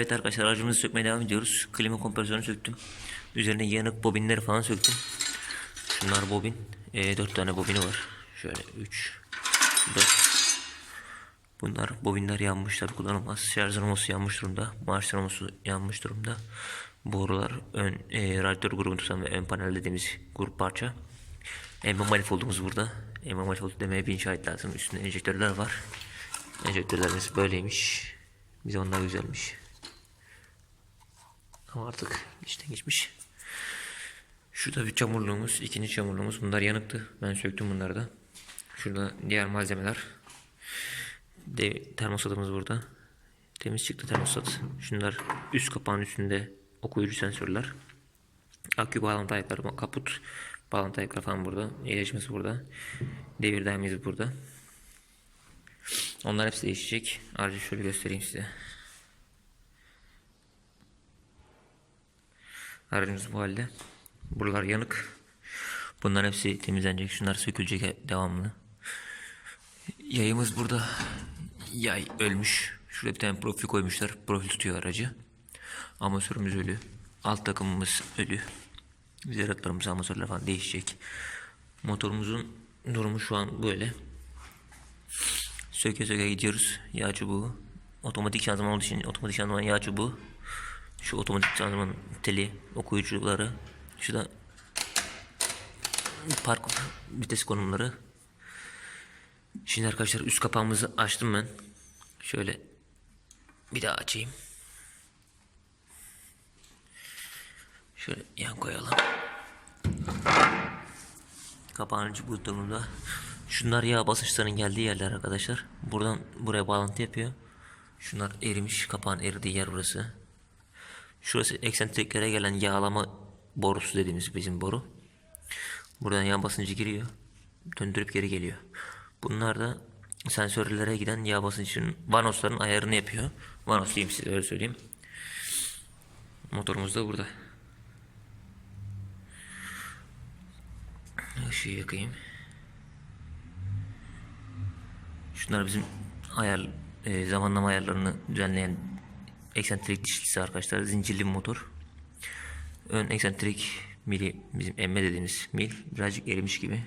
Evet arkadaşlar aracımızı sökmeye devam ediyoruz. Klima kompresörünü söktüm. Üzerine yanık bobinleri falan söktüm. Şunlar bobin. Ee, 4 tane bobini var. Şöyle 3 4 Bunlar bobinler yanmış tabi kullanılmaz. Şarj dinamosu yanmış durumda. Marş dinamosu yanmış durumda. Borular ön e, radyatör grubunu ve ön panel dediğimiz grup parça. Emma manifoldumuz burada. Emma manifoldu demeye bin şahit lazım. Üstünde enjektörler var. Enjektörlerimiz böyleymiş. Bize onlar güzelmiş. Ama artık işten geçmiş. Şurada bir çamurluğumuz, ikinci çamurluğumuz. Bunlar yanıktı. Ben söktüm bunları da. Şurada diğer malzemeler. De, termostatımız burada. Temiz çıktı termostat. Şunlar üst kapağın üstünde okuyucu sensörler. Akü bağlantı ayakları, kaput bağlantı ayakları falan burada. İlacımız burada. Devir daimimiz burada. Onlar hepsi değişecek. Aracı şöyle göstereyim size. Aracımız bu halde. Buralar yanık. Bunların hepsi temizlenecek. Şunlar sökülecek devamlı. Yayımız burada. Yay ölmüş. Şuraya bir tane profil koymuşlar. Profil tutuyor aracı. Amatörümüz ölü. Alt takımımız ölü. Zeratlarımız amatörler falan değişecek. Motorumuzun durumu şu an böyle. Söke söke gidiyoruz. Yağ çubuğu. Otomatik şanzıman olduğu için otomatik şanzıman yağ çubuğu. Şu otomatik şanzıman teli, okuyucuları. Şu da park vites konumları. Şimdi arkadaşlar üst kapağımızı açtım ben. Şöyle bir daha açayım. Şöyle yan koyalım. Kapağın içi bu durumda. Şunlar yağ basınçlarının geldiği yerler arkadaşlar. Buradan buraya bağlantı yapıyor. Şunlar erimiş. Kapağın eridiği yer burası. Şurası eksentriklere gelen yağlama borusu dediğimiz bizim boru. Buradan yağ basıncı giriyor. Döndürüp geri geliyor. Bunlar da sensörlere giden yağ basıncının vanosların ayarını yapıyor. Vanos diyeyim size öyle söyleyeyim. Motorumuz da burada. Işığı yakayım. Şunlar bizim ayar e, zamanlama ayarlarını düzenleyen eksentrik dişlisi arkadaşlar. Zincirli motor. Ön eksentrik mili bizim emme dediğimiz mil birazcık erimiş gibi.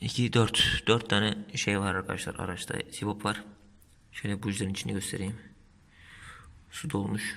2 4 4 tane şey var arkadaşlar araçta. Sibop var. Şöyle bujilerin içini göstereyim. Su dolmuş.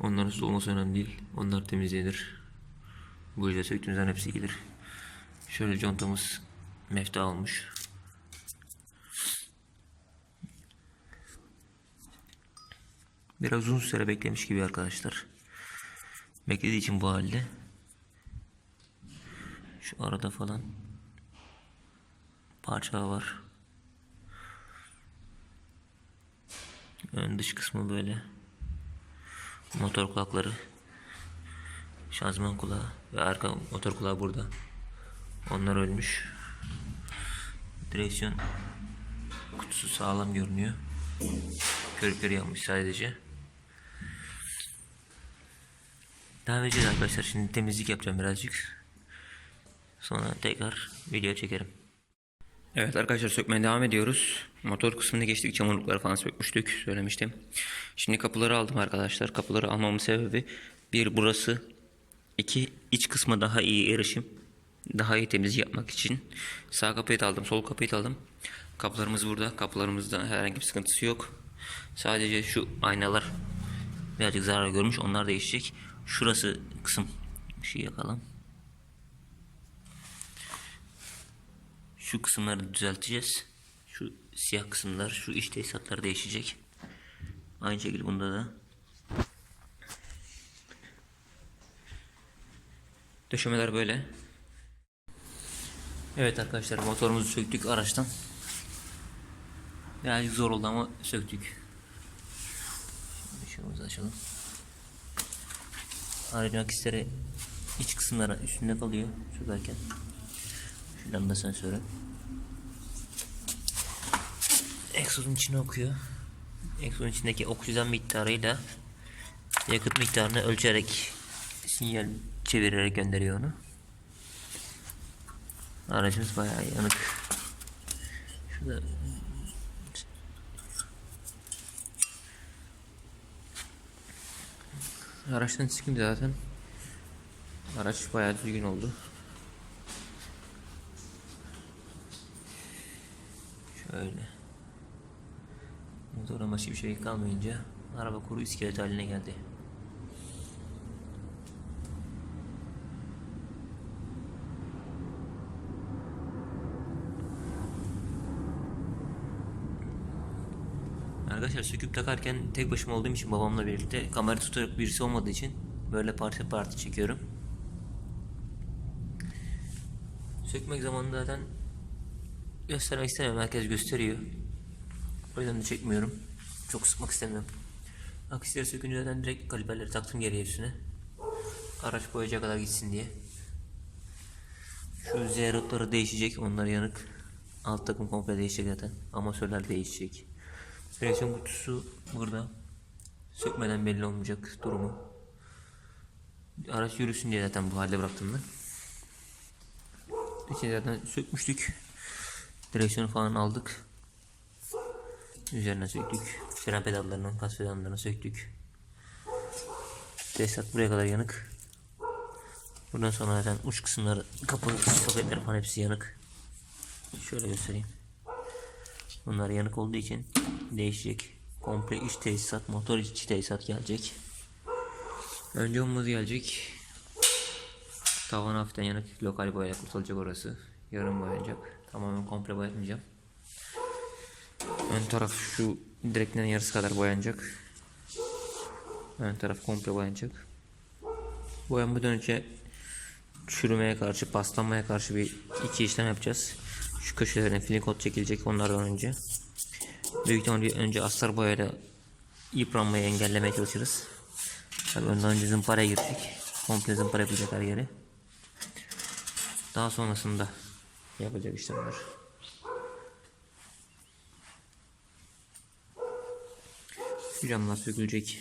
Onların su olması önemli değil. Onlar temizlenir. Bujileri söktüğünüzden hepsi gelir. Şöyle contamız mefta olmuş. Biraz uzun süre beklemiş gibi arkadaşlar. Beklediği için bu halde. Şu arada falan parça var. Ön dış kısmı böyle. Motor kulakları. Şanzıman kulağı ve arka motor kulağı burada. Onlar ölmüş. Direksiyon kutusu sağlam görünüyor. Körükleri yanmış sadece. Devam edeceğiz arkadaşlar. Şimdi temizlik yapacağım birazcık. Sonra tekrar video çekerim. Evet arkadaşlar sökmeye devam ediyoruz. Motor kısmını geçtik. Çamurlukları falan sökmüştük. Söylemiştim. Şimdi kapıları aldım arkadaşlar. Kapıları almamın sebebi bir burası. iki iç kısma daha iyi erişim. Daha iyi temizlik yapmak için. Sağ kapıyı da aldım. Sol kapıyı da aldım. Kapılarımız burada. Kapılarımızda herhangi bir sıkıntısı yok. Sadece şu aynalar birazcık zarar görmüş. Onlar değişecek. Şurası kısım. Bir şey yakalım. Şu kısımları düzelteceğiz. Şu siyah kısımlar, şu iç tesisatlar değişecek. Aynı şekilde bunda da. Döşemeler böyle. Evet arkadaşlar motorumuzu söktük araçtan. Birazcık zor oldu ama söktük. Şimdi şunu açalım. Aracın akisleri iç kısımlara üstünde kalıyor sökerken. Şuradan da sensörü. Egzozun içine okuyor. Egzozun içindeki oksijen miktarıyla yakıt miktarını ölçerek sinyal çevirerek gönderiyor onu. Aracımız bayağı yanık. Şurada Araçtan çıkınca zaten araç bayağı düzgün oldu. Şöyle. Motorun başka bir şey kalmayınca araba kuru iskelet haline geldi. Arkadaşlar söküp takarken tek başıma olduğum için babamla birlikte kamera tutarak birisi olmadığı için böyle parça parça çekiyorum. Sökmek zamanında zaten göstermek istemiyorum. Herkes gösteriyor. O yüzden de çekmiyorum. Çok sıkmak istemiyorum. Aksiyeri sökünce zaten direkt kaliperleri taktım geriye üstüne. Araç boyaca kadar gitsin diye. Şu zeyrotları değişecek. Onlar yanık. Alt takım komple değişecek zaten. Amasörler değişecek. Direksiyon kutusu burada. Sökmeden belli olmayacak durumu. Araç yürüsün diye zaten bu halde bıraktım ben. İçini zaten sökmüştük. Direksiyonu falan aldık. Üzerine söktük. Fren pedallarını, gaz pedallarını söktük. Tesisat buraya kadar yanık. Buradan sonra zaten uç kısımları, kapı, soketler falan hepsi yanık. Şöyle göstereyim. Bunlar yanık olduğu için değişecek. Komple iç tesisat, motor içi tesisat gelecek. Önce omuz gelecek. Tavan hafiften yanık. Lokal boyayla kurtulacak orası. Yarım boyanacak. Tamamen komple boyatmayacağım. Ön taraf şu direklerin yarısı kadar boyanacak. Ön taraf komple boyanacak. Boyanmadan önce çürümeye karşı, paslanmaya karşı bir iki işlem yapacağız. Şu köşelerine filin kot çekilecek onlardan önce. Büyük ihtimalle önce astar boyayla yıpranmayı engellemeye çalışırız. Tabii ondan önce zımparaya girecek. Komple zımpara yapacak her yeri. Daha sonrasında yapacak işlemler. Şu camlar sökülecek.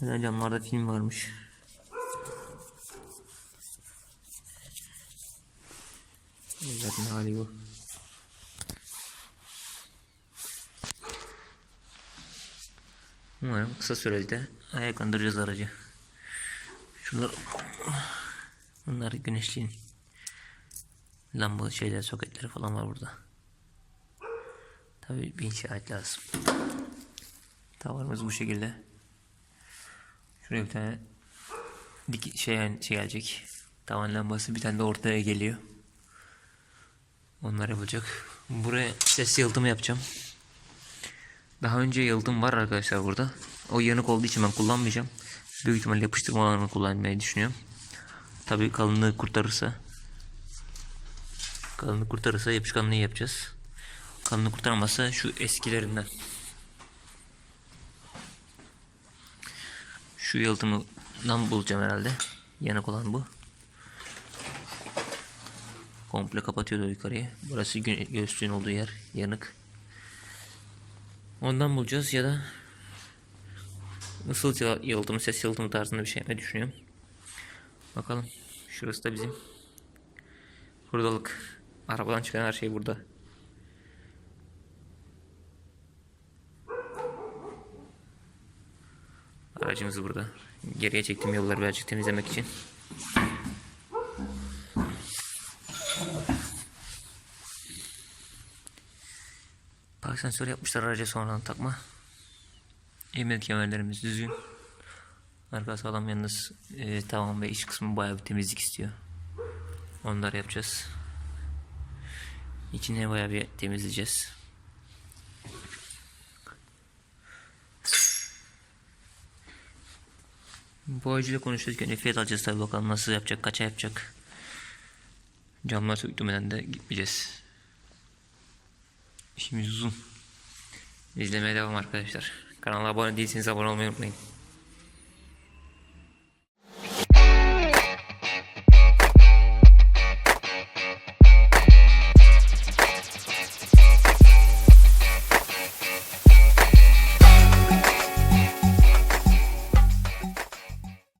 Neden camlarda film varmış. Zaten hali bu. Umarım kısa sürede ayaklandıracağız aracı. Şunlar Bunlar güneşliğin lamba şeyler soketleri falan var burada. Tabii bir inşaat lazım. Tavarımız bu şekilde. Şuraya bir tane dik şey, şey gelecek. Tavan lambası bir tane de ortaya geliyor. Onlar yapılacak. Buraya ses yalıtımı yapacağım. Daha önce yalıtım var arkadaşlar burada. O yanık olduğu için ben kullanmayacağım. Büyük ihtimalle yapıştırma olanını kullanmayı düşünüyorum. Tabii kalınlığı kurtarırsa. Kalınlığı kurtarırsa yapışkanlığı yapacağız. Kalınlığı kurtaramazsa şu eskilerinden. Şu yalıtımdan bulacağım herhalde. Yanık olan bu. Komple kapatıyordu yukarıyı. Burası gö- göğüslüğün olduğu yer. Yanık. Ondan bulacağız ya da ısıl yalıtımı, ses yalıtımı tarzında bir şey yapmayı düşünüyorum. Bakalım. Şurası da bizim hurdalık. Arabadan çıkan her şey burada. Aracımız burada. Geriye çektiğim yolları birazcık temizlemek için. Park sensörü yapmışlar araca sonradan takma. Emniyet kemerlerimiz düzgün. Arka sağlam yalnız e, tavan ve iç kısmı bayağı bir temizlik istiyor. Onları yapacağız. İçine bayağı bir temizleyeceğiz. Boyacıyla. Önce fiyat alacağız tabii bakalım nasıl yapacak, kaça yapacak. Camlar söktürmeden de gitmeyeceğiz. İşimiz uzun. İzlemeye devam arkadaşlar. Kanala abone değilseniz abone olmayı unutmayın.